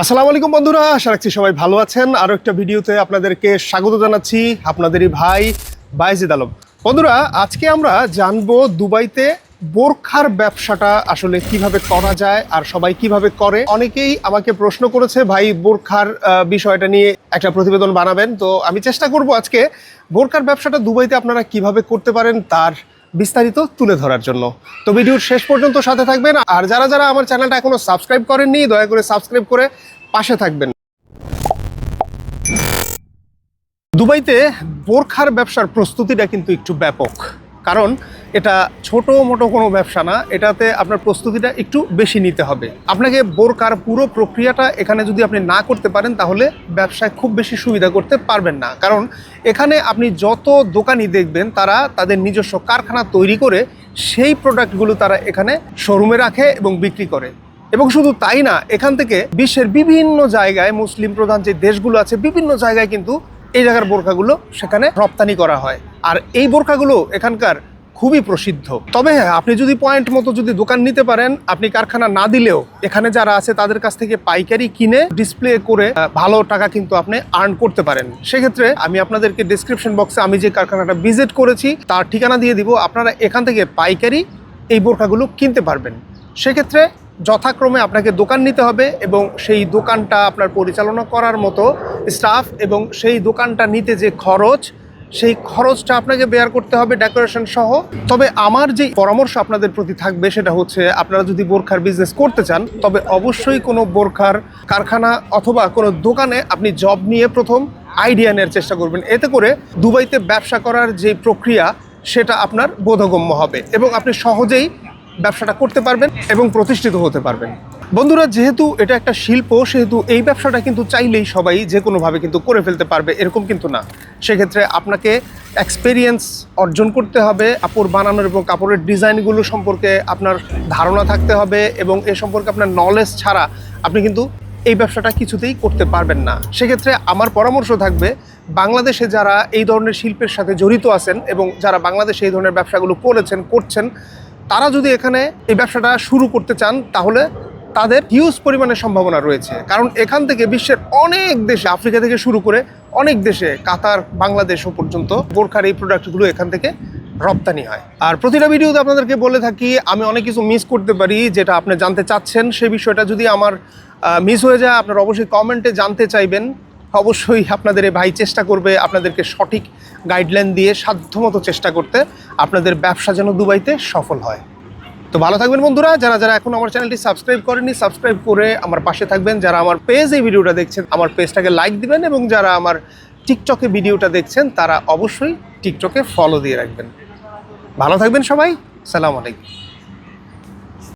আসসালামু আলাইকুম বন্ধুরা, আশা রাখছি সবাই ভালো আছেন। আরও একটা ভিডিওতে আপনাদেরকে স্বাগত জানাচ্ছি আপনাদেরই ভাই বাইজিদ আলম। বন্ধুরা, আজকে আমরা জানব দুবাইতে বোরখার ব্যবসাটা আসলে কীভাবে করা যায় আর সবাই কীভাবে করে। অনেকেই আমাকে প্রশ্ন করেছে, ভাই, বোরখার বিষয়টা নিয়ে একটা প্রতিবেদন বানাবেন। তো আমি চেষ্টা করব আজকে বোরখার ব্যবসাটা দুবাইতে আপনারা কীভাবে করতে পারেন, তার বিস্তারিত তুলে ধরার জন্য। তো ভিডিওর শেষ পর্যন্ত সাথে থাকবেন। আর যারা যারা আমার চ্যানেলটা এখনও সাবস্ক্রাইব করেননি, দয়া করে সাবস্ক্রাইব করে পাশে থাকবেন। দুবাইতে বোরখার ব্যবসার প্রস্তুতিটা কিন্তু একটু ব্যাপক। কারণ এটা ছোট মোটো কোনো ব্যবসা না, এটাতে আপনার প্রস্তুতিটা একটু বেশি নিতে হবে। আপনাকে বোরকার পুরো প্রক্রিয়াটা এখানে যদি আপনি না করতে পারেন, তাহলে ব্যবসায় খুব বেশি সুবিধা করতে পারবেন না। কারণ এখানে আপনি যত দোকানি দেখবেন, তারা তাদের নিজস্ব কারখানা তৈরি করে সেই প্রোডাক্টগুলো তারা এখানে শোরুমে রাখে এবং বিক্রি করে। এবং শুধু তাই না, এখান থেকে বিশ্বের বিভিন্ন জায়গায় মুসলিম প্রধান যে দেশগুলো আছে, বিভিন্ন জায়গায় কিন্তু এই জায়গার বোরখাগুলো সেখানে রপ্তানি করা হয়। আর এই বোরখাগুলো এখানকার খুবই প্রসিদ্ধ। তবে হ্যাঁ আপনি যদি পয়েন্ট মতো যদি দোকান নিতে পারেন, আপনি কারখানা না দিলেও এখানে যারা আছে তাদের কাছ থেকে পাইকারি কিনে ডিসপ্লে করে ভালো টাকা কিন্তু আপনি আর্ন করতে পারেন। সেক্ষেত্রে আমি আপনাদেরকে ডিসক্রিপশন বক্সে আমি যে কারখানাটা ভিজিট করেছি, তার ঠিকানা দিয়ে দিব। আপনারা এখান থেকে পাইকারি এই বোরখাগুলো কিনতে পারবেন। সেক্ষেত্রে যথাক্রমে আপনাকে দোকান নিতে হবে এবং সেই দোকানটা আপনার পরিচালনা করার মতো স্টাফ এবং সেই দোকানটা নিতে যে খরচ সেই খরচটা আপনাকে বেয়ার করতে হবে ডেকোরেশন সহ। তবে আমার যে পরামর্শ আপনাদের প্রতি থাকবে সেটা হচ্ছে, আপনারা যদি বোরখার বিজনেস করতে চান, তবে অবশ্যই কোনো বোরখার কারখানা অথবা কোনো দোকানে আপনি জব নিয়ে প্রথম আইডিয়া নেওয়ার চেষ্টা করবেন। এতে করে দুবাইতে ব্যবসা করার যে প্রক্রিয়া, সেটা আপনার বোধগম্য হবে এবং আপনি সহজেই ব্যবসাটা করতে পারবেন এবং প্রতিষ্ঠিত হতে পারবেন। বন্ধুরা, যেহেতু এটা একটা শিল্প, সেহেতু এই ব্যবসাটা কিন্তু চাইলেই সবাই যে কোনোভাবে কিন্তু করে ফেলতে পারবে, এরকম কিন্তু না। সেক্ষেত্রে আপনাকে এক্সপেরিয়েন্স অর্জন করতে হবে, কাপড় বানানোর এবং কাপড়ের ডিজাইনগুলো সম্পর্কে আপনার ধারণা থাকতে হবে এবং এ সম্পর্কে আপনার নলেজ ছাড়া আপনি কিন্তু এই ব্যবসাটা কিছুতেই করতে পারবেন না। সেক্ষেত্রে আমার পরামর্শ থাকবে, বাংলাদেশে যারা এই ধরনের শিল্পের সাথে জড়িত আছেন এবং যারা বাংলাদেশে এই ধরনের ব্যবসাগুলো করেছেন, করছেন, তারা যদি এখানে এই ব্যবসাটা শুরু করতে চান, তাহলে তাদের হিউজ পরিমাণে সম্ভাবনা রয়েছে। কারণ এখান থেকে বিশ্বের অনেক দেশে, আফ্রিকা থেকে শুরু করে অনেক দেশে, কাতার বাংলাদেশও পর্যন্ত বোরখার এই প্রোডাক্টগুলো এখান থেকে রপ্তানি হয়। আর প্রতিটা ভিডিওতে আপনাদেরকে বলে থাকি, আমি অনেক কিছু মিস করতে পারি যেটা আপনি জানতে চাচ্ছেন। সেই বিষয়টা যদি আমার মিস হয়ে যায়, আপনারা অবশ্যই কমেন্টে জানতে চাইবেন। অবশ্যই আপনাদের এই ভাই চেষ্টা করবে আপনাদেরকে সঠিক গাইডলাইন দিয়ে সাধ্যমতো চেষ্টা করতে, আপনাদের ব্যবসা যেন দুবাইতে সফল হয়। তো ভালো থাকবেন বন্ধুরা, যারা যারা এখন আমার চ্যানেলটি সাবস্ক্রাইব করেনি সাবস্ক্রাইব করে আমার পাশে থাকবেন। যারা আমার পেজ এই ভিডিওটা দেখছেন, আমার পেজটাকে লাইক দিবেন এবং যারা আমার টিকটকে ভিডিওটা দেখছেন, তারা অবশ্যই টিকটকে ফলো দিয়ে রাখবেন। ভালো থাকবেন সবাই, সালাম আলাইকুম।